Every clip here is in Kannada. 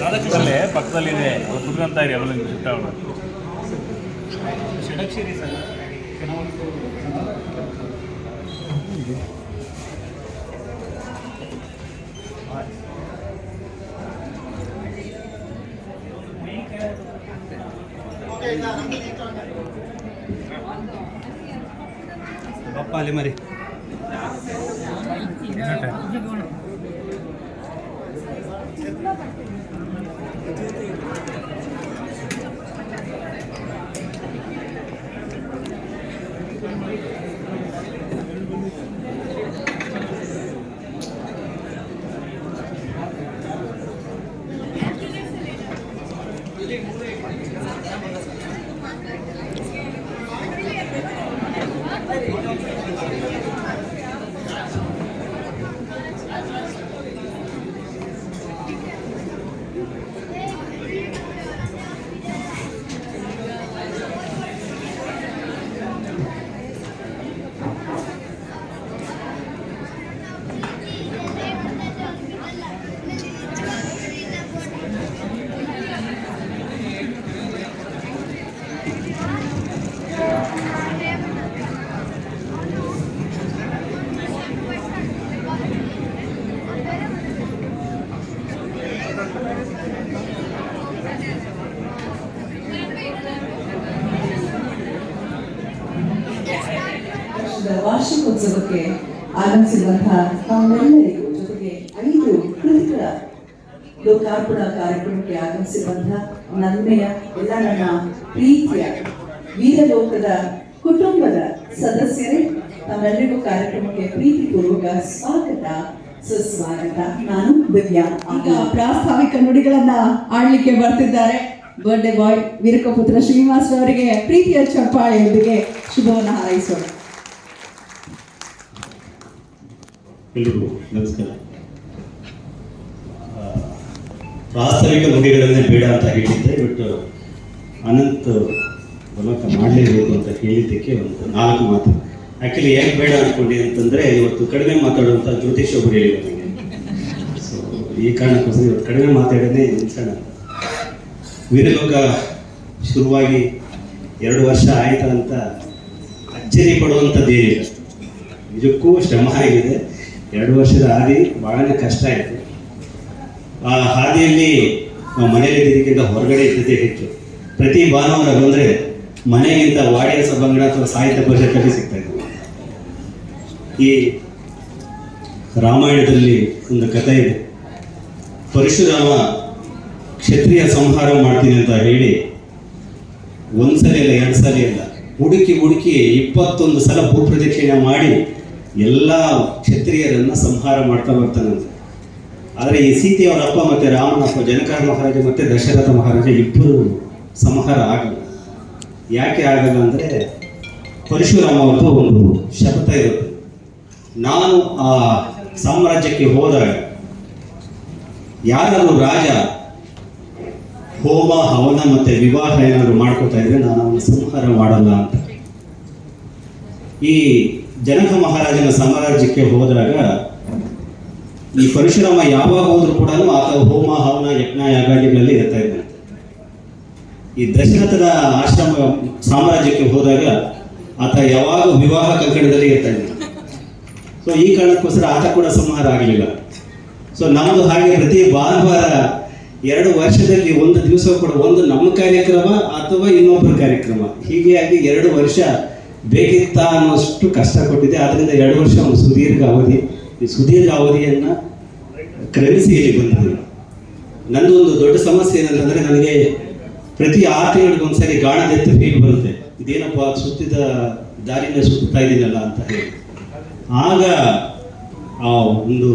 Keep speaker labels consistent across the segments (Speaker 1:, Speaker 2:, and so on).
Speaker 1: ರಾಧಾಕೃಷ್ಣಲ್ಲೇ ಪಕ್ಕದಲ್ಲಿದೆ. ಅದು ಕುತ್ಕೊಂತ ಇರಿ ಅವೆಲ್ಲ ಶಿಫ್ಟ್ ಅವಳು
Speaker 2: ಷಡಕ್ಷರಿ ಸರ್. ಬಪ್ಪ ಅಲ್ಲಿ ಮರಿ
Speaker 3: ವರ್ಷದ ವಾರ್ಷಿಕೋತ್ಸವಕ್ಕೆ ಆಗಮಿಸಿರುವಂತಹ ತಮ್ಮೆಲ್ಲರಿಗೂ ಜೊತೆಗೆ ಐದು ಕೃತಿಗಳ ಲೋಕಾರ್ಪಣಾ ಕಾರ್ಯಕ್ರಮಕ್ಕೆ ಆಗಮಿಸಿರುವಂತಹ ನನ್ಮೆಯ ಎಲ್ಲ ನನ್ನ ಪ್ರೀತಿಯ ವೀರಲೋಕದ ಕುಟುಂಬದ ಸದಸ್ಯರೇ ತಮ್ಮೆಲ್ಲರಿಗೂ ಕಾರ್ಯಕ್ರಮಕ್ಕೆ ಪ್ರೀತಿಪೂರ್ವಕ ಸ್ವಾಗತ ಸುಸ್ವಾಗತ ನಾನು ದಿವ್ಯಾ ಈಗ ಪ್ರಾಸ್ತಾವಿಕ ನುಡಿಗಳನ್ನ ಆಡ್ಲಿಕ್ಕೆ ಬರ್ತಿದ್ದಾರೆ ಬರ್ಡೇ ಬಾಯ್ ವೀರಕಪುತ್ರ ಶ್ರೀನಿವಾಸ್ ಅವರಿಗೆ ಪ್ರೀತಿಯ ಚಪ್ಪಾಳೆಯೊಂದಿಗೆ ಶುಭವನ್ನು ಹಾರೈಸೋಣ
Speaker 4: ಎಲ್ರಿಗೂ ನಮಸ್ಕಾರ. ಆ, ಪ್ರಾಸ್ತಾವಿಕ ನುಡಿಗಳನ್ನೇ ಬೇಡ ಅಂತ ಹೇಳಿದ್ದೆ ಬಟ್ ಅನಂತ್ ಬಲಕ ಮಾಡಲೇಬೇಕು ಅಂತ ಹೇಳಿದ್ದಕ್ಕೆ ಒಂದು ನಾಲ್ಕು ಮಾತು. ಆ್ಯಕ್ಚುಲಿ ಏನು ಬೇಡ ಅಂದ್ಕೊಂಡೆ ಅಂತಂದರೆ ಇವತ್ತು ಕಡಿಮೆ ಮಾತಾಡುವಂಥ ಜ್ಯೋತಿಷ್ ಒಬ್ಬರು ಹೇಳಿದ್ರು ನನಗೆ ಸೊ ಈ ಕಾರಣಕ್ಕೋಸ್ಕರ ಇವತ್ತು ಕಡಿಮೆ ಮಾತಾಡೋದೇ ನಿಲ್ಸೋಣ. ವೀರಲೋಕ ಶುರುವಾಗಿ ಎರಡು ವರ್ಷ ಆಯ್ತಾ ಅಂತ ಅಚ್ಚರಿ ಪಡುವಂಥದ್ದೇನಿಲ್ಲ. ನಿಜಕ್ಕೂ ಶ್ರಮ ಆಗಿದೆ. ಎರಡು ವರ್ಷದ ಹಾದಿ ಭಾಳ ಕಷ್ಟ ಆಯಿತು. ಆ ಹಾದಿಯಲ್ಲಿ ನಾವು ಮನೆಯಲ್ಲಿ ಇದ್ದಕ್ಕಿಂತ ಹೊರಗಡೆ ಇದ್ದದ್ದೇ ಹೆಚ್ಚು. ಪ್ರತಿ ಭಾನುವಾರ ಬಂದರೆ ಮನೆಗಿಂತ ವಾಡಿಯ ಸಭಾಂಗಣ ಅಥವಾ ಸಾಹಿತ್ಯ ಪರಿಷತ್ತಲ್ಲಿ ಸಿಗ್ತಾ ಇದ್ವು ಈ ರಾಮಾಯಣದಲ್ಲಿ ಒಂದು ಕಥೆ ಇದೆ. ಪರಶುರಾಮ ಕ್ಷತ್ರಿಯ ಸಂಹಾರ ಮಾಡ್ತೀನಿ ಅಂತ ಹೇಳಿ ಒಂದ್ಸಲಿ ಇಲ್ಲ ಎರಡು ಸಲ ಇಲ್ಲ ಹುಡುಕಿ ಹುಡುಕಿ ಇಪ್ಪತ್ತೊಂದು ಸಲ ಭೂಪ್ರದಕ್ಷಿಣೆ ಮಾಡಿ ಎಲ್ಲ ಕ್ಷತ್ರಿಯರನ್ನ ಸಂಹಾರ ಮಾಡ್ತಾ ಬರ್ತಾನಂತೆ ಆದರೆ ಈ ಸೀತೆಯವರ ಅಪ್ಪ ಮತ್ತೆ ರಾಮನ ಅಪ್ಪ ಮಹಾರಾಜ ಮತ್ತೆ ದಶರಥ ಮಹಾರಾಜ ಇಬ್ಬರು ಸಂಹಾರ ಆಗಲ್ಲ. ಯಾಕೆ ಆಗಲ್ಲ ಅಂದರೆ ಪರಶುರಾಮ ಅವ್ರದ್ದು ಒಂದು ಶಪಥ ಇರುತ್ತೆ. ನಾನು ಆ ಸಾಮ್ರಾಜ್ಯಕ್ಕೆ ಹೋದಾಗ ಯಾರಾದರೂ ರಾಜ ಹೋಮ, ಹವನ ಮತ್ತೆ ವಿವಾಹ ಏನಾದರೂ ಮಾಡ್ಕೋತಾ ಇದ್ರೆ ನಾನು ಅವನ ಸಂಹಾರ ಮಾಡಲ್ಲ ಅಂತ. ಈ ಜನಕ ಮಹಾರಾಜನ ಸಾಮ್ರಾಜ್ಯಕ್ಕೆ ಹೋದಾಗ, ಈ ಪರಶುರಾಮ ಯಾವಾಗ ಹೋದ್ರು ಕೂಡ ಆತ ಹೋಮ, ಹವನ, ಯಜ್ಞ, ಯಾಗಾದಿಗಳಲ್ಲಿ ಇರ್ತಾ ಇದ್ದಾನೆ ಈ ದಶರಥದ ಆಶ್ರಮ ಸಾಮ್ರಾಜ್ಯಕ್ಕೆ ಹೋದಾಗ ಆತ ಯಾವಾಗ ವಿವಾಹ ಕಂಕಣದಲ್ಲಿ ಇರ್ತಾ ಇದ್ದಾನೆ ಸೊ ಈ ಕಾರಣಕ್ಕೋಸ್ಕರ ಆತ ಕೂಡ ಸಂಹಾರ ಆಗಲಿಲ್ಲ. ಸೊ ನಮ್ಮದು ಹಾಗೆ ಪ್ರತಿ ಭಾನುವಾರ ಎರಡು ವರ್ಷದಲ್ಲಿ ಒಂದು ದಿವಸ ಕೂಡ ಒಂದು ನಮ್ಮ ಕಾರ್ಯಕ್ರಮ ಅಥವಾ ಇನ್ನೊಬ್ಬರ ಕಾರ್ಯಕ್ರಮ. ಹೀಗೆ ಆಗಿ ಎರಡು ವರ್ಷ ಬೇಕಿತ್ತ ಅನ್ನೋಷ್ಟು ಕಷ್ಟ ಕೊಟ್ಟಿದೆ ಆದ್ದರಿಂದ ಎರಡು ವರ್ಷ ಒಂದು ಸುದೀರ್ಘ ಅವಧಿ. ಈ ಸುದೀರ್ಘ ಅವಧಿಯನ್ನು ಕ್ರಮಿಸಿ ಇಲ್ಲಿ ಬಂದಿದೆ. ನನ್ನೊಂದು ಒಂದು ದೊಡ್ಡ ಸಮಸ್ಯೆ ಏನಂತಂದರೆ ನನಗೆ ಪ್ರತಿ ಆರು ತಿಂಗಳಿಗೆ ಒಂದ್ಸರಿ ಗಾಣದೆತ್ತ ಫೀಲ್ ಬರುತ್ತೆ. ಇದೇನಪ್ಪ, ಸುತ್ತಿದ ದಾರಿನ ಸುತ್ತಾ ಇದ್ದೀನಲ್ಲ ಅಂತ ಹೇಳಿ. ಆಗ ಆ ಒಂದು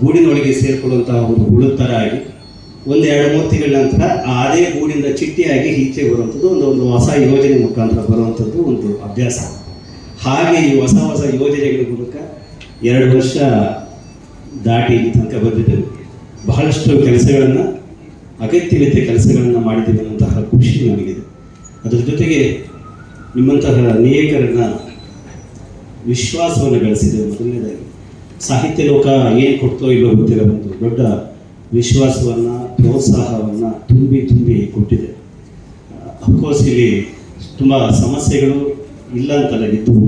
Speaker 4: ಗೂಡಿನೊಳಗೆ ಸೇರ್ಕೊಳ್ಳುವಂತಹ ಒಂದು ಹುಳು ಥರ ಆಗಿ ಒಂದು ಎರಡು ಮೂರು ತಿಂಗಳ ನಂತರ ಆ ಅದೇ ಗೂಡಿಂದ ಚಿಟ್ಟಿಯಾಗಿ ಈಚೆ ಬರುವಂಥದ್ದು ಒಂದು ಒಂದು ಹೊಸ ಯೋಜನೆ ಮುಖಾಂತರ ಬರುವಂಥದ್ದು ಒಂದು ಅಭ್ಯಾಸ. ಹಾಗೆ ಈ ಹೊಸ ಹೊಸ ಯೋಜನೆಗಳ ಮೂಲಕ ಎರಡು ವರ್ಷ ದಾಟಿ ತನಕ ಬಂದಿದ್ದೇವೆ ಬಹಳಷ್ಟು ಕೆಲಸಗಳನ್ನು, ಅಗತ್ಯವಿದ್ದ ಕೆಲಸಗಳನ್ನು ಮಾಡಿದ್ದೇವೆ ಅನ್ನೋಂತಹ ಖುಷಿ ನಮಗಿದೆ. ಅದರ ಜೊತೆಗೆ ನಿಮ್ಮಂತಹ ಅನೇಕರನ್ನ ವಿಶ್ವಾಸವನ್ನು ಗಳಿಸಿದೆ. ಮೊದಲನೇದಾಗಿ, ಸಾಹಿತ್ಯ ಲೋಕ ಏನು ಕೊಡ್ತೋ ಇಲ್ಲೋ ಗೊತ್ತಿರೋ ಒಂದು ದೊಡ್ಡ ವಿಶ್ವಾಸವನ್ನು ಪ್ರೋತ್ಸಾಹವನ್ನು ತುಂಬಿ ತುಂಬಿ ಕೊಟ್ಟಿದೆ. ಅಫ್ಕೋರ್ಸ್ ಇಲ್ಲಿ ತುಂಬ ಸಮಸ್ಯೆಗಳು ಇಲ್ಲ ಅಂತಲ್ಲ ಇದ್ದವು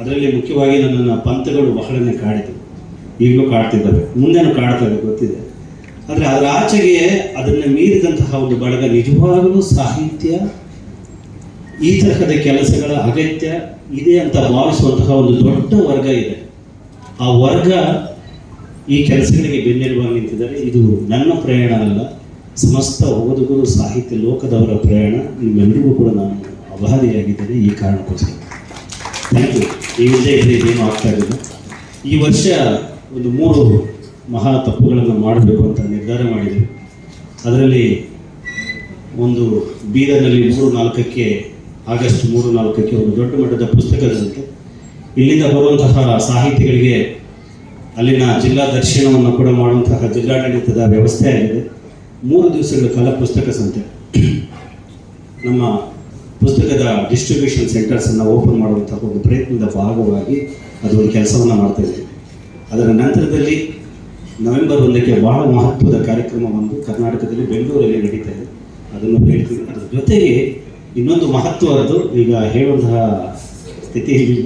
Speaker 4: ಅದರಲ್ಲಿ ಮುಖ್ಯವಾಗಿ ನನ್ನ ಪಂಥಗಳು ಬಹಳನೇ ಕಾಡಿದವು ಈಗಲೂ ಕಾಡ್ತಿದ್ದಾವೆ. ಮುಂದೆನೂ ಕಾಡ್ತವೆ, ಗೊತ್ತಿದೆ. ಆದರೆ ಅದರ ಆಚೆಗೆ ಅದನ್ನು ಮೀರಿದಂತಹ ಒಂದು ಬಳಗ ನಿಜವಾಗಲೂ ಸಾಹಿತ್ಯ, ಈ ತರಹದ ಕೆಲಸಗಳ ಅಗತ್ಯ, ಇದೆ ಅಂತ ಭಾವಿಸುವಂತಹ ಒಂದು ದೊಡ್ಡ ವರ್ಗ ಇದೆ. ಆ ವರ್ಗ ಈ ಕೆಲಸಗಳಿಗೆ ಬೆನ್ನೆಲುಬಾಗಿ ನಿಂತಿದ್ದಾರೆ. ಇದು ನನ್ನ ಪ್ರಯಾಣ ಅಲ್ಲ, ಸಮಸ್ತ ಓದುಗರು, ಸಾಹಿತ್ಯ ಲೋಕದವರ ಪ್ರಯಾಣ. ನಿಮ್ಮೆಲ್ಲರಿಗೂ ಕೂಡ ನಾನು ಅಭಾದಿಯಾಗಿದ್ದೇನೆ ಈ ಕಾರಣಕ್ಕೋಸ್ಕರ. ಥ್ಯಾಂಕ್ ಯು ಈ ವಿಷಯ ಇದೇನು ಆಗ್ತಾ ಇರಲಿಲ್ಲ ಈ ವರ್ಷ ಒಂದು ಮೂರು ಮಹಾ ತಪ್ಪುಗಳನ್ನು ಮಾಡಬೇಕು ಅಂತ ನಿರ್ಧಾರ ಮಾಡಿದೆ ಅದರಲ್ಲಿ ಒಂದು ಬೀದರ್ನಲ್ಲಿ ಮೂರು ನಾಲ್ಕಕ್ಕೆ, ಆಗಸ್ಟ್ ಮೂರು ನಾಲ್ಕಕ್ಕೆ ಒಂದು ದೊಡ್ಡ ಮಟ್ಟದ ಪುಸ್ತಕದಂತೆ ಇಲ್ಲಿಂದ ಬರುವಂತಹ ಸಾಹಿತಿಗಳಿಗೆ ಅಲ್ಲಿನ ಜಿಲ್ಲಾ ದರ್ಶನವನ್ನು ಕೂಡ ಮಾಡುವಂತಹ ಜಿಲ್ಲಾಡಳಿತದ ವ್ಯವಸ್ಥೆ ಆಗಿದೆ. ಮೂರು ದಿವಸಗಳ ಕಾಲ ಪುಸ್ತಕ ಸಂತೆ. ನಮ್ಮ ಪುಸ್ತಕದ ಡಿಸ್ಟ್ರಿಬ್ಯೂಷನ್ ಸೆಂಟರ್ಸನ್ನು ಓಪನ್ ಮಾಡುವಂತಹ ಒಂದು ಪ್ರಯತ್ನದ ಭಾಗವಾಗಿ ಅದು ಒಂದು ಕೆಲಸವನ್ನು ಮಾಡ್ತಾ ಇದ್ದೀವಿ ಅದರ ನಂತರದಲ್ಲಿ ನವೆಂಬರ್ ಒಂದಕ್ಕೆ ಬಹಳ ಮಹತ್ವದ ಕಾರ್ಯಕ್ರಮ ಒಂದು ಕರ್ನಾಟಕದಲ್ಲಿ ಬೆಂಗಳೂರಲ್ಲಿ ನಡೀತಾ ಇದೆ. ಅದನ್ನು ಹೇಳ್ತೀನಿ. ಅದರ ಜೊತೆಗೆ ಇನ್ನೊಂದು ಮಹತ್ವದ್ದು ಈಗ ಹೇಳುವಂತಹ ಸ್ಥಿತಿ ಸ್ಥಿತಿಯಲ್ಲಿ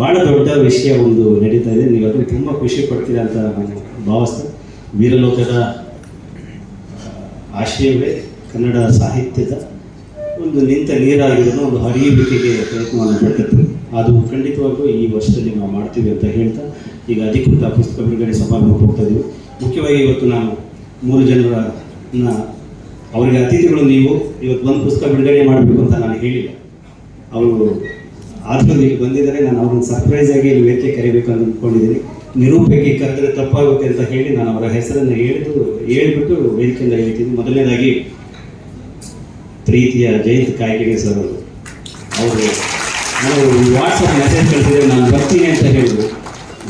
Speaker 4: ಭಾಳ ದೊಡ್ಡ ವಿಷಯ ಒಂದು ನಡೀತಾ ಇದೆ. ನೀವು ಅದನ್ನು ತುಂಬ ಖುಷಿ ಪಡ್ತೀರಾ ಅಂತ ನಾನು ಭಾವಿಸ್ತೇನೆ. ವೀರಲೋಕದ ಆಶಯವೇ ಕನ್ನಡ ಸಾಹಿತ್ಯದ ಒಂದು ನಿಂತ ನೀರಾಗಿರೋದು, ಒಂದು ಹರಿಯುವಿಕೆಗೆ ಪ್ರಯತ್ನವನ್ನು ಪಡ್ತಿತ್ತು ಅದು ಖಂಡಿತವಾಗ್ಲೂ ಈ ವರ್ಷದಲ್ಲಿ ನಾವು ಮಾಡ್ತೀವಿ ಅಂತ ಹೇಳ್ತಾ, ಈಗ ಅಧಿಕೃತ ಪುಸ್ತಕ ಬಿಡುಗಡೆ ಸಮಾರಂಭಕ್ಕೆ ಹೋಗ್ತಾ ಇದ್ದೀವಿ. ಮುಖ್ಯವಾಗಿ ಇವತ್ತು ನಾನು ಮೂರು ಜನರನ್ನ, ಅವರಿಗೆ ಅತಿಥಿಗಳು ನೀವು, ಇವತ್ತು ಒಂದು ಪುಸ್ತಕ ಬಿಡುಗಡೆ ಮಾಡಬೇಕು ಅಂತ ನಾನು ಹೇಳಿಲ್ಲ. ಅವರು ಆದರೂ ಇಲ್ಲಿ ಬಂದಿದ್ದಾರೆ. ನಾನು ಅವ್ರನ್ನ ಸರ್ಪ್ರೈಸ್ ಆಗಿ ಇಲ್ಲಿ ವೇದಿಕೆ ಕರಿಬೇಕು ಅಂತ ಅಂದ್ಕೊಂಡಿದ್ದೀನಿ. ನಿರೂಪಕ್ಕೆ ಕರೆದ್ರೆ ತಪ್ಪಾಗುತ್ತೆ ಅಂತ ಹೇಳಿ ನಾನು ಅವರ ಹೆಸರನ್ನು ಹೇಳಿದು ಹೇಳ್ಬಿಟ್ಟು ವೇದಿಕೆಯಿಂದ ಹೇಳ್ತೀನಿ ಮೊದಲನೇದಾಗಿ ಪ್ರೀತಿಯ ಜಯಂತ್ ಕಾಯ್ಕಿಣಿ ಸರ್ ಅವರು. ಅವರು ನಾವು ವಾಟ್ಸಪ್ ಮೆಸೇಜ್ ಕಳಿಸಿದ್ರೆ ನಾನು ಬರ್ತೀನಿ ಅಂತ ಹೇಳಿದ್ರು.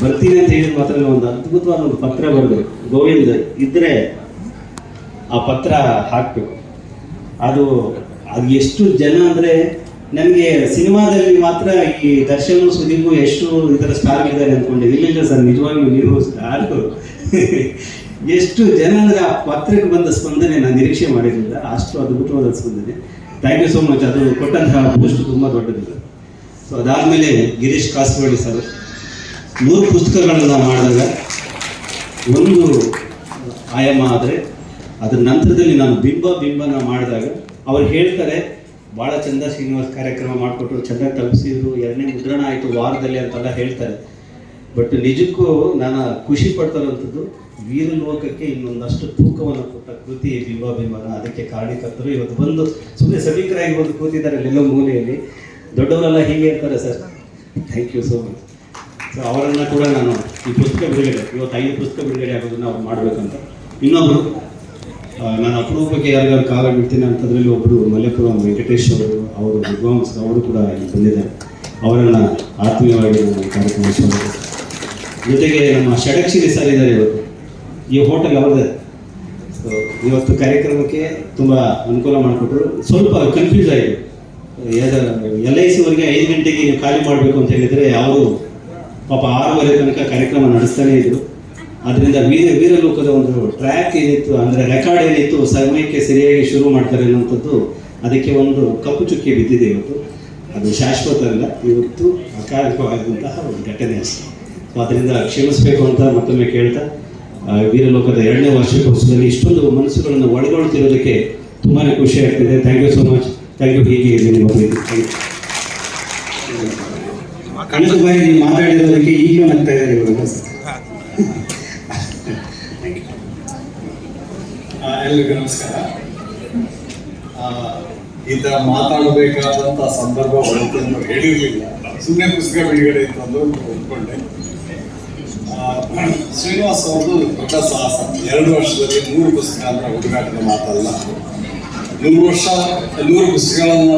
Speaker 4: ಬರ್ತೀನಿ ಅಂತ ಹೇಳಿದ ಮಾತ್ರ ಒಂದು ಅದ್ಭುತವಾದ ಒಂದು ಪತ್ರ ಬರಬೇಕು. ಗೋವಿಂದ ಇದ್ದರೆ ಆ ಪತ್ರ ಹಾಕಬೇಕು. ಅದು ಅದು ಎಷ್ಟು ಜನ ಅಂದರೆ ನನಗೆ ಸಿನಿಮಾದಲ್ಲಿ ಮಾತ್ರ ಈ ದರ್ಶನ್, ಸುದೀಪು ಎಷ್ಟು ಇದರ ಸ್ಟಾರ್ ಇದ್ದಾರೆ ಅಂದ್ಕೊಂಡೆ. ಇಲ್ಲ ಸರ್ ನಿಜವಾಗಿಯೂ ನೀವು ಸ್ಟಾರ್ ಎಷ್ಟು ಜನ ಅಂದರೆ ಆ ಪತ್ರಕ್ಕೆ ಬಂದ ಸ್ಪಂದನೆ ನಾನು ನಿರೀಕ್ಷೆ ಮಾಡಿರಲಿಲ್ಲ. ಅಷ್ಟು ಅದ್ಭುತವಾದ ಸ್ಪಂದನೆ. ಥ್ಯಾಂಕ್ ಯು ಸೋ ಮಚ್ ಅದು ಕೊಟ್ಟಂತಹ ಪೋಸ್ಟ್ ತುಂಬ ದೊಡ್ಡದಿದೆ. ಸೊ ಅದಾದಮೇಲೆ ಗಿರೀಶ್ ಕಾಸರವಳ್ಳಿ ಸರ್ ಮೂರು ಪುಸ್ತಕಗಳನ್ನು ಮಾಡಿದಾಗ ಒಂದು ಆಯಾಮ ಆದರೆ, ಅದರ ನಂತರದಲ್ಲಿ ನಾನು ಬಿಂಬ ಬಿಂಬನ ಮಾಡಿದಾಗ ಅವ್ರು ಹೇಳ್ತಾರೆ ಭಾಳ ಚಂದ ಶ್ರೀನಿವಾಸ್ ಕಾರ್ಯಕ್ರಮ ಮಾಡಿಕೊಟ್ರು ಚಂದ ತಲುಪಿಸಿದ್ರು. ಎರಡನೇ ಮುದ್ರಣ ಆಯಿತು ವಾರದಲ್ಲಿ ಅಂತೆಲ್ಲ ಹೇಳ್ತಾರೆ. ಬಟ್ ನಿಜಕ್ಕೂ ನಾನು ಖುಷಿ ಪಡ್ತಾರಂಥದ್ದು ವೀರಲೋಕಕ್ಕೆ ಇನ್ನೊಂದಷ್ಟು ತೂಕವನ್ನು ಕೊಟ್ಟ ಕೃತಿ ಬಿಂಬಾಭಿಮಾನ. ಅದಕ್ಕೆ ಕಾರಣೀಕರ್ತರು ಇವತ್ತು ಬಂದು ಸುಮ್ಮನೆ ಸಮೀಕರಾಗಿ ಬಂದು ಕೂತಿದ್ದಾರೆ ಅಲ್ಲೆಲ್ಲೋ ಮೂಲೆಯಲ್ಲಿ. ದೊಡ್ಡವರೆಲ್ಲ ಹೀಗೆ ಇರ್ತಾರೆ sir. Thank you so much so ಅವರನ್ನು ಕೂಡ ನಾನು ಈ ಪುಸ್ತಕ ಬಿಡುಗಡೆ, ಇವತ್ತು ಐದು ಪುಸ್ತಕ ಬಿಡುಗಡೆ ಆಗೋದನ್ನು ಅವ್ರು ಮಾಡಬೇಕಂತ. ಇನ್ನೊಬ್ಬರು ನಾನು ಅಪರೂಪಕ್ಕೆ ಯಾರಿಗಾರು ಕಾಲ ಬಿಡ್ತೀನಿ ಅಂತದ್ರಲ್ಲಿ ಒಬ್ಬರು ಮಲ್ಲೇಪುರಂ ವೆಂಕಟೇಶ್ ಅವರು ಅವರು ವಿದ್ವಾಂಸ ಅವರು ಕೂಡ ಇಲ್ಲಿ ಬಂದಿದ್ದಾರೆ. ಅವರನ್ನು ಆತ್ಮೀಯವಾಗಿ ನಾನು ಕಾರ್ಯಕ್ರಮ ಜೊತೆಗೆ ನಮ್ಮ ಷಡಕ್ಷರಿ ಸರ್ ಇದ್ದಾರೆ ಇವತ್ತು. ಈ ಹೋಟೆಲ್ ಅವ್ರದ್ದೇ. ಇವತ್ತು ಕಾರ್ಯಕ್ರಮಕ್ಕೆ ತುಂಬ ಅನುಕೂಲ ಮಾಡಿಕೊಟ್ರು. ಸ್ವಲ್ಪ ಕನ್ಫ್ಯೂಸ್ ಆಯಿತು. ಎಲ್ ಐ ಸಿವರೆಗೆ ಐದು ಗಂಟೆಗೆ ಖಾಲಿ ಮಾಡಬೇಕು ಅಂತ ಹೇಳಿದರೆ ಅವರು ಪಾಪ ಆರೂವರೆ ತನಕ ಕಾರ್ಯಕ್ರಮ ನಡೆಸ್ತಾನೇ ಇದ್ರು. ಅದರಿಂದ ವೀರ ವೀರಲೋಕದ ಒಂದು ಟ್ರ್ಯಾಕ್ ಏನಿತ್ತು, ಅಂದರೆ ರೆಕಾರ್ಡ್ ಏನಿತ್ತು ಸಮಯಕ್ಕೆ ಸರಿಯಾಗಿ ಶುರು ಮಾಡ್ತಾರೆ ಅನ್ನುವಂಥದ್ದು ಅದಕ್ಕೆ ಒಂದು ಕಪ್ಪು ಚುಕ್ಕಿ ಬಿದ್ದಿದೆ ಇವತ್ತು. ಅದು ಶಾಶ್ವತ ಅಲ್ಲ ಇವತ್ತು ಅಕಾಲಿಕವಾದಂತಹ ಒಂದು ಘಟನೆ ಅಷ್ಟೇ. ಸೊ ಅದರಿಂದ ಕ್ಷಮಿಸಬೇಕು ಅಂತ ಮತ್ತೊಮ್ಮೆ ಕೇಳ್ತಾ ವೀರಲೋಕದ ಎರಡನೇ ವಾರ್ಷಿಕೋತ್ಸವದಲ್ಲಿ ಇಷ್ಟೊಂದು ಮನಸ್ಸುಗಳನ್ನು ಒಳಗೊಳ್ತಿರೋದಕ್ಕೆ ತುಂಬಾ ಖುಷಿ ಆಗ್ತಿದೆ. Thank you so much thank you ಹೀಗೆ ನಿಮ್ಮ ಬಗ್ಗೆ ಥ್ಯಾಂಕ್ ಯು ಕಳೆದ ಬಾರಿ ನೀವು ಮಾತಾಡಿರೋದಕ್ಕೆ ಈಗಲೂ ನಗ್ತಾ ಇವರು
Speaker 5: ಆ, ಎಲ್ರಿಗೂ ನಮಸ್ಕಾರ ಈ ಥರ ಮಾತಾಡಬೇಕಾದಂಥ ಸಂದರ್ಭ ಅಂತ ಹೇಳಿರಲಿಲ್ಲ. ಸುಮ್ಮನೆ ಪುಸ್ತಕ ಬಿಡುಗಡೆ ಅಂದ್ರೆ ಒಪ್ಕೊಂಡೆ. ಶ್ರೀನಿವಾಸ್ ಅವ್ರದ್ದು ದೊಡ್ಡ ಸಾಹಸ ಎರಡು ವರ್ಷದಲ್ಲಿ ನೂರು ಪುಸ್ತಕ ಅಂದ್ರೆ ಹುಡುಗಾಟದ ಮಾತಲ್ಲ. ನೂರು ವರ್ಷ ನೂರು ಪುಸ್ತಕಗಳನ್ನು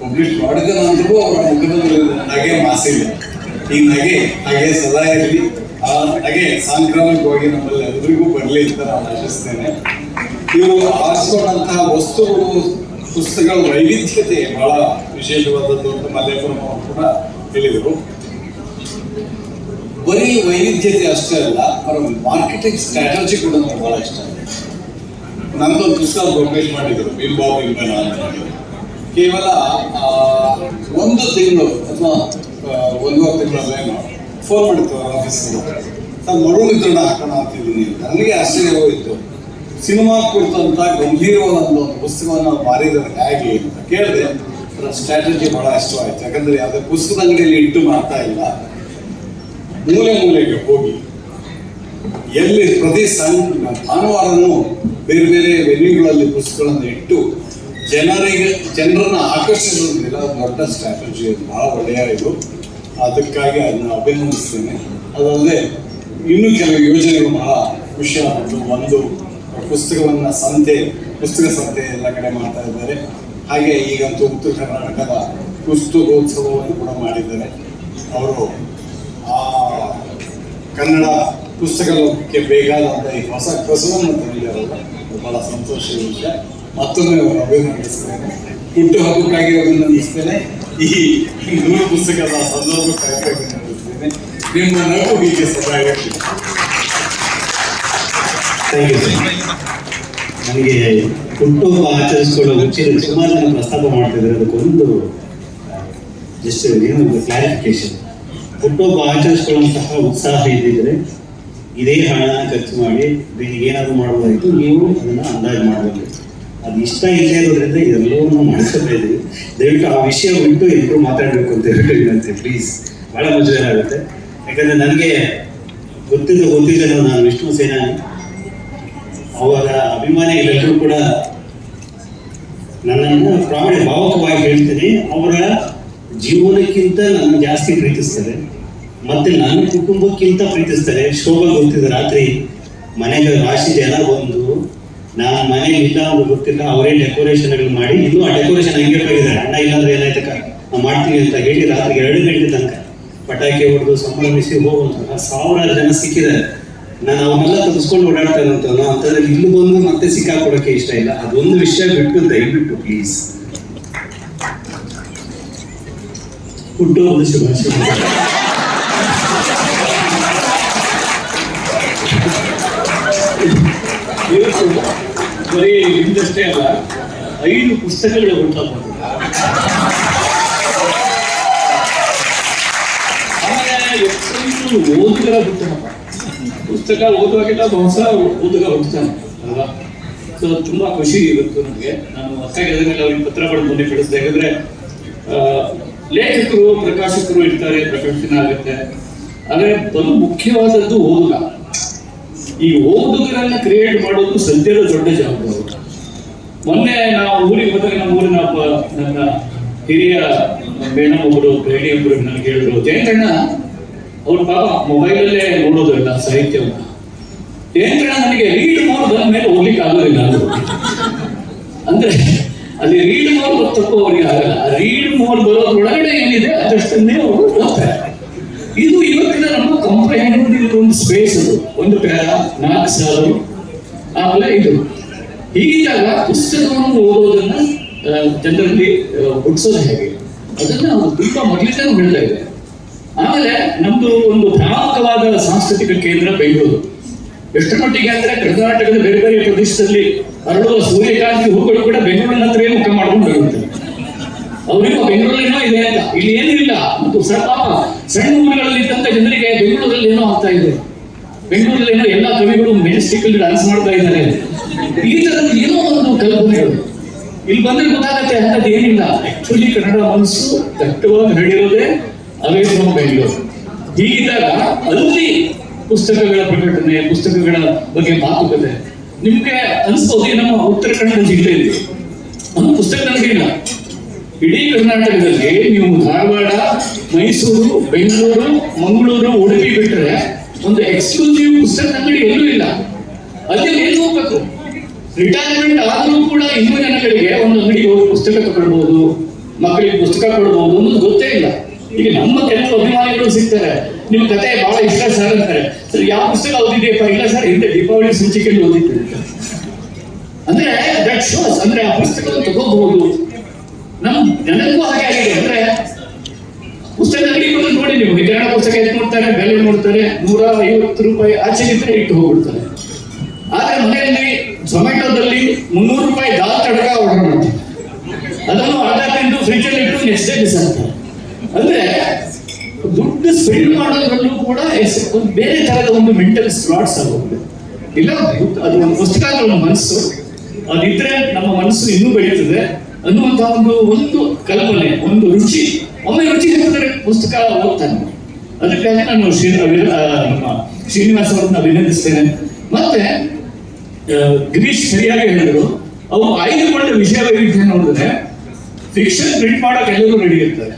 Speaker 5: ಪಬ್ಲಿಷ್ ಮಾಡಿದ ನಂತರವೂ ಅವರ ಮುಖದಲ್ಲಿ ನಗೆ ಮಾಸಿಲ್ಲ ಈ ನಗೆ ಹಾಗೆ ಸದಾ ಇರಲಿ. ಹಾಗೆ ಸಾಂಕ್ರಾಮಿಕವಾಗಿ ನಮ್ಮಲ್ಲಿ ಎಲ್ಲರಿಗೂ ಬರಲಿ ಅಂತ ನಾನು ಆಶಿಸ್ತೇನೆ. ಇವರು ಆರಿಸಿಕೊಂಡಂತಹ ವಸ್ತುಗಳು, ಪುಸ್ತಕಗಳ ವೈವಿಧ್ಯತೆ ಬಹಳ ವಿಶೇಷವಾದದ್ದು ಅಂತ ಮಲ್ಲೇಪುರಂ ಅವರು ಕೂಡ ಹೇಳಿದರು. ಬರೀ ವೈವಿಧ್ಯತೆ ಅಷ್ಟೇ ಅಲ್ಲ, ಅವರ ಮಾರ್ಕೆಟಿಂಗ್ ಸ್ಟ್ರಾಟಜಿ ಕೂಡ ನನಗೆ ಬಹಳ ಇಷ್ಟ ನಂದೊಂದು ಪುಸ್ತಕ ಪಬ್ಲಿಷ್ ಮಾಡಿದರು ಬಿಂಬಾ ಬಿಂಬನ ಅಂತ. ಕೇವಲ ಒಂದು ತಿಂಗಳು ಅಥವಾ ಒಂದೂವರೆ ತಿಂಗಳಲ್ಲೇನು ಫೋನ್ ಮಾಡಿತ್ತು ಆಫೀಸ್ ಆಫೀಸಲ್ಲಿ ಸರ್ ಮರು ಮುದ್ರಣ ಹಾಕೋಣ ಅಂತಿದ್ದೀನಿ ಅಂತ. ನನಗೆ ಆಶ್ಚರ್ಯವಾಯಿತು ಸಿನಿಮಾ ಕುರಿತಂತ ಗಂಭೀರವಾದ ಒಂದು ಪುಸ್ತಕವನ್ನು ಮಾರಿದರೆ ಹೇಗೆ ಅಂತ ಕೇಳಿದೆ ಅದರ ಸ್ಟ್ರಾಟಜಿ ಬಹಳ ಇಷ್ಟವಾಯಿತು. ಯಾಕಂದ್ರೆ ಯಾವುದೇ ಪುಸ್ತಕದ ಅಂಗಡಿಯಲ್ಲಿ ಇಟ್ಟು ಮಾಡ್ತಾ ಇಲ್ಲ. ಮೂಲೆ ಮೂಲೆಗೆ ಹೋಗಿ. ಎಲ್ಲಿ ಪ್ರತಿ ಸಣ್ಣ ಭಾನುವಾರನೂ ಬೇರೆ ಬೇರೆ ವೆನ್ಯೂಗಳಲ್ಲಿ ಪುಸ್ತಕಗಳನ್ನು ಇಟ್ಟು ಜನರಿಗೆ, ಜನರನ್ನು ಆಕರ್ಷಿಸೋದ್ರಿಂದ ದೊಡ್ಡ ಸ್ಟ್ರಾಟಜಿ ಬಹಳ ಒಳ್ಳೆಯ ಇದು. ಅದಕ್ಕಾಗಿ ಅದನ್ನ ಅಭಿನಂದಿಸ್ತೇನೆ. ಅದಲ್ಲದೆ ಇನ್ನೂ ಕೆಲವು ಯೋಜನೆಗಳು ಬಹಳ ವಿಷಯ ಒಂದು ಪುಸ್ತಕವನ್ನ ಸಂತೆ, ಪುಸ್ತಕ ಸಂತೆ ಎಲ್ಲ ಕಡೆ ಮಾಡ್ತಾ ಇದ್ದಾರೆ. ಹಾಗೆ ಈಗಂತೂ ಉತ್ತರ ಕರ್ನಾಟಕದ ಪುಸ್ತಕೋತ್ಸವವನ್ನು ಕೂಡ ಮಾಡಿದ್ದಾರೆ. ಅವರು, ಆ, ಕನ್ನಡ ಪುಸ್ತಕ ಲೋಕಕ್ಕೆ ಬೇಕಾದಂತ ಈ ಹೊಸ ಕಸವನ್ನು ತಂದಿದ್ದಾರಲ್ಲ ಬಹಳ ಸಂತೋಷದ ವಿಷಯ. ಮತ್ತೊಮ್ಮೆ ಅವರು ಅಭಿನಂದಿಸ್ತೇನೆ. ಹುಟ್ಟು ಹಬ್ಬಕ್ಕಾಗಿ ಅಭಿನಂದಿಸ್ತೇನೆ ಈ ನೂರು ಪುಸ್ತಕದ ಸಂದರ್ಭಕ್ಕಾಗಿ ಅಭಿನಂದಿಸ್ತೇನೆ. ನಿಮ್ಮ ನಗು ಹೀಗೆ ಸದಾ
Speaker 4: ನನಗೆ ಹುಟ್ಟುಹಬ್ಬ ಆಚರಿಸ್ಕೊಳ್ಳೋ ಮುಂಚೆ ಸುಮಾರು ಜನ ಪ್ರಸ್ತಾಪ ಮಾಡ್ತಿದ್ದಾರೆ ಅದಕ್ಕೊಂದು ಜಸ್ಟ್ ಏನೊಂದು ಕ್ಲಾರಿಫಿಕೇಶನ್ ಹುಟ್ಟುಹಬ್ಬ ಆಚರಿಸ್ಕೊಳ್ಳುವಂತಹ ಉತ್ಸಾಹ ಇದ್ದಿದ್ರೆ ಇದೇ ಹಣ ಖರ್ಚು ಮಾಡಿ ಏನಾದರೂ ಮಾಡ್ಬೋದಾಗಿತ್ತು ನೀವು ಅದನ್ನ ಅಂದಾಜು ಮಾಡಬೇಕು. ಅದು ಇಷ್ಟ ಇಲ್ಲದೆ ಇರೋದ್ರಿಂದ ಇದೆಲ್ಲವನ್ನೂ ದಯವಿಟ್ಟು ಆ ವಿಷಯ ಬಿಟ್ಟು ಎಲ್ಲರೂ ಮಾತಾಡಬೇಕು ಅಂತ ಹೇಳಿ ಪ್ಲೀಸ್ ಭಾಳ ಮುಜುಗರ ಆಗುತ್ತೆ. ಯಾಕಂದ್ರೆ ನನಗೆ ಗೊತ್ತಿದ್ದು ಗೊತ್ತಿದ್ದಲ್ಲ ನಾನು ವಿಷ್ಣು ಸೇನಾನಿ. ಅವರ ಅಭಿಮಾನಿಗಳೆಲ್ಲರೂ ಕೂಡ ನನ್ನನ್ನು ಪ್ರಾಮಾಣಿಕ ಭಾವಕವಾಗಿ ಹೇಳ್ತೀನಿ. ಅವರ ಜೀವನಕ್ಕಿಂತ ನನ್ನ ಜಾಸ್ತಿ ಪ್ರೀತಿಸ್ತಾರೆ. ಮತ್ತೆ ನನ್ನ ಕುಟುಂಬಕ್ಕಿಂತ ಪ್ರೀತಿಸ್ತಾರೆ. ಶೋಭಾ ಗೊತ್ತಿದೆ, ರಾತ್ರಿ ಮನೆಗೆ ರಾಶಿ ಜನ ಬಂದು ನಾನು ಮನೆಯಲ್ಲಿಲ್ಲ ಇಲ್ಲ ಅಂತ ಗೊತ್ತಿಲ್ಲ, ಅವರೇ ಡೆಕೋರೇಷನ್ಗಳು ಮಾಡಿ ಇನ್ನೂ ಆ ಡೆಕೋರೇಷನ್ ಹಂಗೆ ಹೋಗಿದ್ದಾರೆ ಅಣ್ಣ ಇಲ್ಲಾಂದ್ರೆ ಏನಾಯ್ತಕ್ಕ ನಾವು ಮಾಡ್ತೀವಿ ಅಂತ ಹೇಳಿ ರಾತ್ರಿ ಎರಡು ಗಂಟೆ ತನಕ ಪಟಾಕಿ ಹೊಡೆದು ಸಂಭ್ರಮಿಸಿ ಹೋಗುವಂತ ಸಾವಿರಾರು ಜನ ಸಿಕ್ಕಿದ್ದಾರೆ. ನಾನು ಅವನ್ನೆಲ್ಲ ತಪ್ಪಿಸ್ಕೊಂಡು ಓಡಾಡ್ತೇನೆ ಅಂತ ಅಂತಂದ್ರೆ ಇಲ್ಲಿ ಬಂದು ಮತ್ತೆ ಸಿಕ್ಕಾಕೊಡಕ್ಕೆ ಇಷ್ಟ ಇಲ್ಲ. ಅದೊಂದು ವಿಷಯ ಬಿಟ್ಟು ದಯವಿಟ್ಟು ಪ್ಲೀಸ್ ಹುಟ್ಟುಹಬ್ಬದ ಶುಭಾಶಯ.
Speaker 6: ಬರೀ ನಿಮ್ದಷ್ಟೇ ಅಲ್ಲ, ಐದು ಪುಸ್ತಕಗಳು ಹುಟ್ಟುಹಬ್ಬ ಆಮೇಲೆ ಎಷ್ಟೊಂದು ಓದುಗರ ಪುಸ್ತಕ ಓದುವಾಗೆಲ್ಲ ಹೊಸ ಓದುಗ ಹೋಗ್ತಾನೆ. ಅಲ್ವಾ? ಸೊ ತುಂಬಾ ಖುಷಿ ಇವತ್ತು ನನಗೆ ನಾನು ಹೇಳಿದ್ರೆ ಅವ್ರಿಗೆ ಪತ್ರ ಬರೆದು ಮುಂದೆ ಕಳಿಸಿದೆ. ಯಾಕಂದ್ರೆ ಲೇಖಕರು, ಪ್ರಕಾಶಕರು ಇರ್ತಾರೆ ಪ್ರಕಾಶನ ಆಗುತ್ತೆ. ಆದರೆ ಬಲು ಮುಖ್ಯವಾದದ್ದು ಓದುಗ. ಈ ಓದುಗರನ್ನ ಕ್ರಿಯೇಟ್ ಮಾಡೋದು ಸದ್ಯದ ದೊಡ್ಡ ಜವಾಬ್ದಾರಿ ಮೊನ್ನೆ ನಾವು ಊರಿಗೆ ಹೋದಾಗ ನಮ್ಮ ಊರಿನ ನನ್ನ ಹಿರಿಯ ಮೇಡಮ್ ಒಬ್ಬರು ಗೈಡಿ ಒಬ್ಬರು ನನಗೆ ಹೇಳಿದ್ರು, ಜಯಂತಣ್ಣ ಅವ್ರ ಪಾಪ ಮೊಬೈಲಲ್ಲೇ ನೋಡೋದು ಸಾಹಿತ್ಯವನ್ನು ಸಾಹಿತ್ಯವನ್ನ ಕಣ ನನಗೆ ರೀಡ್ ಮೋರ್ ಬಂದ ಮೇಲೆ ಹೋಗ್ಲಿಕ್ಕೆ ಆಗೋದಿಲ್ಲ ಅಂದ್ರು ಅಲ್ಲಿ ರೀಡ್ ಮೋರ್ ತಪ್ಪು ಅವ್ರಿಗೆ ಆಗಲ್ಲ. ರೀಡ್ ಮೋರ್ ಬರೋದ್ರೊಳಗಡೆ ಏನಿದೆ ಅದಷ್ಟನ್ನೇ ಅವರು ಓದ್ತಾರೆ. ಇದು ಇವತ್ತಿನ ನಮ್ಮ ಕಾಂಪ್ರಹೆಂಡ್ ಒಂದು ಸ್ಪೇಸ್ ಅದು. ಒಂದು ಪ್ಯಾರ, ನಾಲ್ಕು ಸಾಲು. ಆಮೇಲೆ ಇದು. ಹೀಗಿದ್ದಾಗ ಪುಸ್ತಕವನ್ನು ಓದೋದನ್ನ ಜನರಲ್ಲಿ ಹುಟ್ಟಿಸೋದು ಹೇಗೆ? ಅದನ್ನ ತುಂಬಾ ಮೊದಲಿಂದ ಹೇಳ್ತಾ ಇದೆ ಆಮೇಲೆ ನಮ್ದು ಒಂದು ಪ್ರಮುಖವಾದ ಸಾಂಸ್ಕೃತಿಕ ಕೇಂದ್ರ ಬೆಂಗಳೂರು. ಎಷ್ಟು ಮಟ್ಟಿಗೆ ಅಂದ್ರೆ ಕರ್ನಾಟಕದ ಬೇರೆ ಬೇರೆ ಪ್ರದೇಶದಲ್ಲಿ ಅರಳುವ ಸೂರ್ಯಕಾಂತಿ ಹೂಗಳು ಕೂಡ ಬೆಂಗಳೂರಿನ ಹತ್ರ ಮುಖ ಮಾಡ್ಕೊಂಡು ಬರುತ್ತೆ. ಅವರಿಗೂ ಬೆಂಗಳೂರಿನೋ ಇದೆ ಅಂತ. ಇಲ್ಲಿ ಏನೂ ಇಲ್ಲ. ಮತ್ತು ಸರ್ಪಾಪ ಸಣ್ಣ ಊರುಗಳಲ್ಲಿ ಇದ್ದಂತ ಜನರಿಗೆ ಬೆಂಗಳೂರಲ್ಲಿ ಏನೋ ಆಗ್ತಾ ಇದೆ. ಬೆಂಗಳೂರಲ್ಲಿ ಏನೋ ಎಲ್ಲ ಕವಿಗಳು ಮೆಜೆಸ್ಟಿಕ್ ಡಾನ್ಸ್ ಮಾಡ್ತಾ ಇದ್ದಾರೆ. ಈ ತರದ ಏನೋ ಒಂದು ಕಲ್ಪನೆಗಳು. ಇಲ್ಲಿ ಬಂದ್ರೆ ಗೊತ್ತಾಗತ್ತೆ ಅಂತದ್ದು ಏನಿಲ್ಲ. ಆಕ್ಚುಲಿ ಕನ್ನಡ ಮನಸ್ಸು ದಟ್ಟವಾಗಿ ಹರಡಿರೋದೇ ಅವೇ ಫ್ರಮ್ ಬೆಂಗಳೂರು ಹೀಗಿದ್ದಾಗ ಅಲ್ಲಿ ಪುಸ್ತಕಗಳ ಪ್ರಕಟಣೆ, ಪುಸ್ತಕಗಳ ಬಗ್ಗೆ ಮಾತುಕತೆ. ನಿಮ್ಗೆ ಅನ್ಸ್ಬೋದು ನಮ್ಮ ಉತ್ತರ ಕನ್ನಡ ಜಿಲ್ಲೆಯಲ್ಲಿ ಒಂದು ಪುಸ್ತಕ ನನಗೆ ಇಲ್ಲ. ಇಡೀ ಕರ್ನಾಟಕದಲ್ಲಿ ನೀವು ಧಾರವಾಡ, ಮೈಸೂರು, ಬೆಂಗಳೂರು, ಮಂಗಳೂರು, ಉಡುಪಿ ಬಿಟ್ಟರೆ ಒಂದು ಎಕ್ಸ್ಕ್ಲೂಸಿವ್ ಪುಸ್ತಕ ಅಂಗಡಿ ಎಲ್ಲೂ ಇಲ್ಲ. ಅಲ್ಲಿ ಏನು ಹೋಗ್ಬೇಕು? ರಿಟೈರ್ಮೆಂಟ್ ಆದರೂ ಕೂಡ ಇನ್ನೂ ಜನಗಳಿಗೆ ಒಂದು ಅಂಗಡಿಗೆ ಹೋಗಿ ಪುಸ್ತಕ ತಗೊಳ್ಬಹುದು, ಮಕ್ಕಳಿಗೆ ಪುಸ್ತಕ ಕೊಡ್ಬೋದು ಅನ್ನೋದು ಗೊತ್ತೇ ಇಲ್ಲ. ಈಗ ನಮ್ಮ ಕೆಲವು ಅಭಿಮಾನಿಗಳು ಸಿಗ್ತಾರೆ. ನಿಮ್ಮ ಕತೆ ಬಹಳ ಇಷ್ಟ ಸರ್ ಅಂತಾರೆ. ಸರ್, ಯಾವ ಪುಸ್ತಕ ಓದಿದೆಯಪ್ಪ ಇಲ್ಲ ಸರ್, ಹಿಂದೆ ದೀಪಾವಳಿ ಸೂಚಿಕೆಯಲ್ಲಿ ಓದಿದ್ದೆ ಅಂದ್ರೆ ದಟ್ ಶೋಸ್ ಅಂದ್ರೆ ಆ ಪುಸ್ತಕ ತಗೋಬಹುದು. ನಮ್ ನನಗೂ ಹಾಗೆ ಆಗಿದೆ. ಅಂದ್ರೆ ಪುಸ್ತಕ ಅಂಗಡಿ ಬಂದು ನೋಡಿ ನೀವು. ವಿತರಣಾ ಪುಸ್ತಕ ಎತ್ ನೋಡ್ತಾರೆ, ಬೆಲೆ ನೋಡ್ತಾರೆ, ನೂರ ಐವತ್ತು ರೂಪಾಯಿ ಆಚೆ ಇದ್ರೆ ಇಟ್ಟು ಹೋಗ್ಬಿಡ್ತಾರೆ. ಆದ್ರೆ ಮನೆಯಲ್ಲಿ ಝೊಮ್ಯಾಟೋದಲ್ಲಿ ಮುನ್ನೂರು ರೂಪಾಯಿ ದಾಲ್ ತಡಕ ಆರ್ಡರ್ ಮಾಡ್ತಾರೆ. ಅದನ್ನು ಅರ್ಧ ತಿಂದು ಫ್ರಿಜ್ ಅಲ್ಲಿ ಇಟ್ಟು ನೆಕ್ಸ್ಟ್ ಡೇ ಬಿಸಾಕ್ತಾರೆ. ಅಂದ್ರೆ ದುಡ್ಡು ಸ್ಪೆಂಡ್ ಮಾಡೋದ್ರಲ್ಲೂ ಕೂಡ ಒಂದು ಬೇರೆ ತರದ ಒಂದು ಮೆಂಟಲ್ ಸ್ಲಾಟ್ಸ್ ಆಗೋಗಿದೆ ಇಲ್ಲ, ಅದು ಒಂದು ಪುಸ್ತಕ ನಮ್ಮ ಮನಸ್ಸು. ಅದಿದ್ರೆ ನಮ್ಮ ಮನಸ್ಸು ಇನ್ನೂ ಬೆಳೀತದೆ ಅನ್ನುವಂತ ಒಂದು ಒಂದು ಕಲ್ಪನೆ, ಒಂದು ರುಚಿ. ಒಮ್ಮೆ ರುಚಿ ಸಿಕ್ಕಿದ್ರೆ ಪುಸ್ತಕ ಓದ್ತಾನೆ. ಅದಕ್ಕಾಗಿ ನಾನು ಶ್ರೀ ನಮ್ಮ ಶ್ರೀನಿವಾಸ್ ಅವರನ್ನ ಅಭಿನಂದಿಸ್ತೇನೆ. ಮತ್ತೆ ಗಿರೀಶ್ ಸರಿಯಾಗಿ ಹೇಳಿದ್ರು. ಅವು ಆಯ್ದುಕೊಂಡ ವಿಷಯ ವೈವಿಧ್ಯ ನೋಡಿದ್ರೆ ಫಿಕ್ಷನ್ ಪ್ರಿಂಟ್ ಮಾಡೋಕೆ ಎಲ್ಲರೂ ರೆಡಿ ಇರ್ತಾರೆ.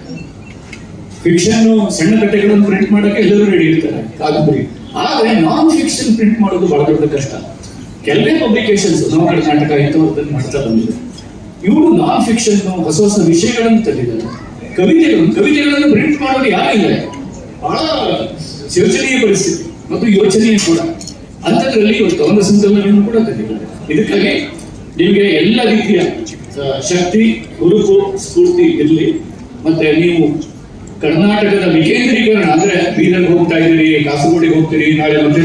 Speaker 6: ಫಿಕ್ಷನ್ ಸಣ್ಣ ಕಥೆಗಳನ್ನು ಪ್ರಿಂಟ್ ಮಾಡಕ್ಕೆ ಎಲ್ಲರೂ ರೆಡಿ ಇರ್ತಾರೆ. ಕಾದಂಬರಿ ಆದ್ರೆ ನಾನ್ ಫಿಕ್ಷನ್ ಪ್ರಿಂಟ್ ಮಾಡೋದು ಬಹಳ ದೊಡ್ಡ ಕಷ್ಟ. ಕೆಲವೇ ಪಬ್ಲಿಕೇಶನ್ಸ್ ನಾವು ಕರ್ನಾಟಕ ಇಂಥವನ್ನ ಮಾಡ್ತಾ ಬಂದಿದೆ. ಇವರು ನಾನ್ ಫಿಕ್ಷನ್ ಹೊಸ ಹೊಸ ವಿಷಯಗಳನ್ನು ತಂದಿದ್ದಾರೆ ಕವಿತೆಗಳನ್ನು ಕವಿತೆಗಳನ್ನು ಪ್ರಿಂಟ್ ಮಾಡೋದು ಯಾರಿಲ್ಲ ಬಹಳ ಯೋಚನೆಯ ಪರಿಸ್ಥಿತಿ ಮತ್ತು ಯೋಚನೆಯ ಕೂಡ. ಅಂಥದ್ರಲ್ಲಿ ಇವತ್ತು ಕವನ ಸಂಕಲನವನ್ನು ಕೂಡ ತಂದಿದ್ದಾರೆ ಇದಕ್ಕಾಗಿ ನಿಮಗೆ ಎಲ್ಲ ರೀತಿಯ ಶಕ್ತಿ ಹುರುಪು ಸ್ಫೂರ್ತಿ ಇರಲಿ. ಮತ್ತೆ ನೀವು ಕರ್ನಾಟಕದ ವಿಕೇಂದ್ರೀಕರಣ ಅಂದ್ರೆ ಬೀದರ್ಗೆ ಹೋಗ್ತಾ ಇದ್ದೀರಿ, ಕಾಸರಗೋಡಿಗೆ ಹೋಗ್ತೀರಿ, ನಾಳೆ ಮತ್ತೆ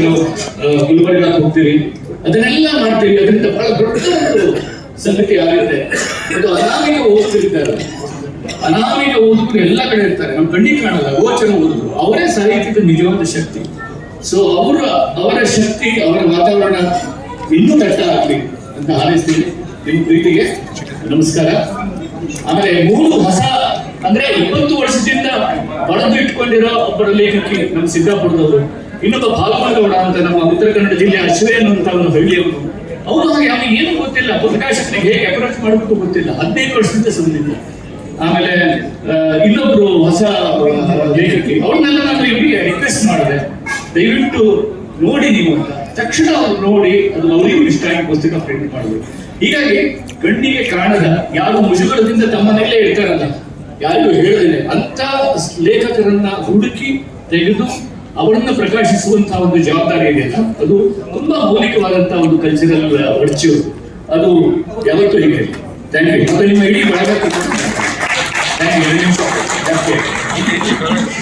Speaker 6: ಗುಲ್ಬರ್ಗ ಹೋಗ್ತೀರಿ, ಅದನ್ನೆಲ್ಲ ಮಾಡ್ತೀರಿ. ಅದರಿಂದ ಬಹಳ ದೊಡ್ಡ ಒಂದು ಸಂಗತಿ ಆಗುತ್ತೆ. ಅದು ಅನಾಮಿಕ ಓದ್ತಿರ್ತಾರೆ ಅನಾಮಿಕ ಓದಿದ್ರು ಎಲ್ಲ ಕಡೆ ಇರ್ತಾರೆ. ನಮ್ಮ ಕಣ್ಣಿಗೆ ಕಾಣಲ್ಲ, ಗೋಚರ ಓದಿದ್ರು ಅವರೇ ಸಾಹಿತ್ಯದ ನಿಜವಾದ ಶಕ್ತಿ. ಸೊ ಅವರ ಅವರ ಶಕ್ತಿ ಅವರ ವಾತಾವರಣ ಇನ್ನೂ ದಟ್ಟ ಆಗ್ಲಿ ಅಂತ ಹಾರೈಸ್ತೀನಿ. ನಿಮ್ಮ ಪ್ರೀತಿಗೆ ನಮಸ್ಕಾರ. ಆಮೇಲೆ ಮೂರು ಹೊಸ ಅಂದ್ರೆ ಇಪ್ಪತ್ತು ವರ್ಷದಿಂದ ಬಳದು ಇಟ್ಕೊಂಡಿರೋ ಒಬ್ಬರ ಲೇಖಕಿ ನಮ್ಮ ಸಿದ್ದಾಪುರದವರು, ಇನ್ನೊಬ್ಬ ಭಾಗವನಗೌಡ ಅಂತ ನಮ್ಮ ಉತ್ತರ ಕನ್ನಡ ಜಿಲ್ಲೆ ಅಶ್ವೇ ಅನ್ನುವಂತ ಒಂದು ಹಳ್ಳಿಯವರು ಅವರು ಹಾಗೆ ಅವನಿಗೆ ಏನು ಗೊತ್ತಿಲ್ಲ ಪ್ರಕಾಶಕನಿಗೆ ಹೇಗೆ ಅಪ್ರೋಚ್ ಮಾಡಬೇಕು ಗೊತ್ತಿಲ್ಲ. ಹದಿನೈದು ವರ್ಷದಿಂದ ಸಂದಿಲ್ಲ ಆಮೇಲೆ ಇನ್ನೊಬ್ರು ಹೊಸ ಲೇಖಕಿ. ಅವ್ರನ್ನೆಲ್ಲ ನಾನು ಇವರಿಗೆ ರಿಕ್ವೆಸ್ಟ್ ಮಾಡಿದೆ. ದಯವಿಟ್ಟು ನೋಡಿ ನೀವು ಅಂತ. ತಕ್ಷಣ ಅವ್ರು ನೋಡಿ, ಅದು ಅವರಿಗೂ ಇಷ್ಟ ಆಗಿ ಪುಸ್ತಕ ಪ್ರಿಂಟ್ ಮಾಡಬೇಕು. ಹೀಗಾಗಿ ಕಣ್ಣಿಗೆ ಕಾಣದ ಯಾರು ಮುಜುಗರದಿಂದ ತಮ್ಮನೆಲ್ಲೇ ಇರ್ತಾರಲ್ಲ. ಯಾರಿಗೂ ಹೇಳದಿಲ್ಲ ಅಂತ ಲೇಖಕರನ್ನ ಹುಡುಕಿ ತೆಗೆದು ಅವರನ್ನ ಪ್ರಕಾಶಿಸುವಂತಹ ಒಂದು ಜವಾಬ್ದಾರಿ ಇದೆಯಲ್ಲ ಅದು ತುಂಬಾ ಮೌಲಿಕವಾದಂತಹ ಒಂದು ಕಲ್ಚರಲ್ ವರ್ಚು ಅದು ಯಾವತ್ತೂ ಹೀಗೆ. ಥ್ಯಾಂಕ್ ಯು ಮತ್ತೆ ನಿಮ್ಮ ಇಡೀ ಬಳಗ ಥ್ಯಾಂಕ್ ಯು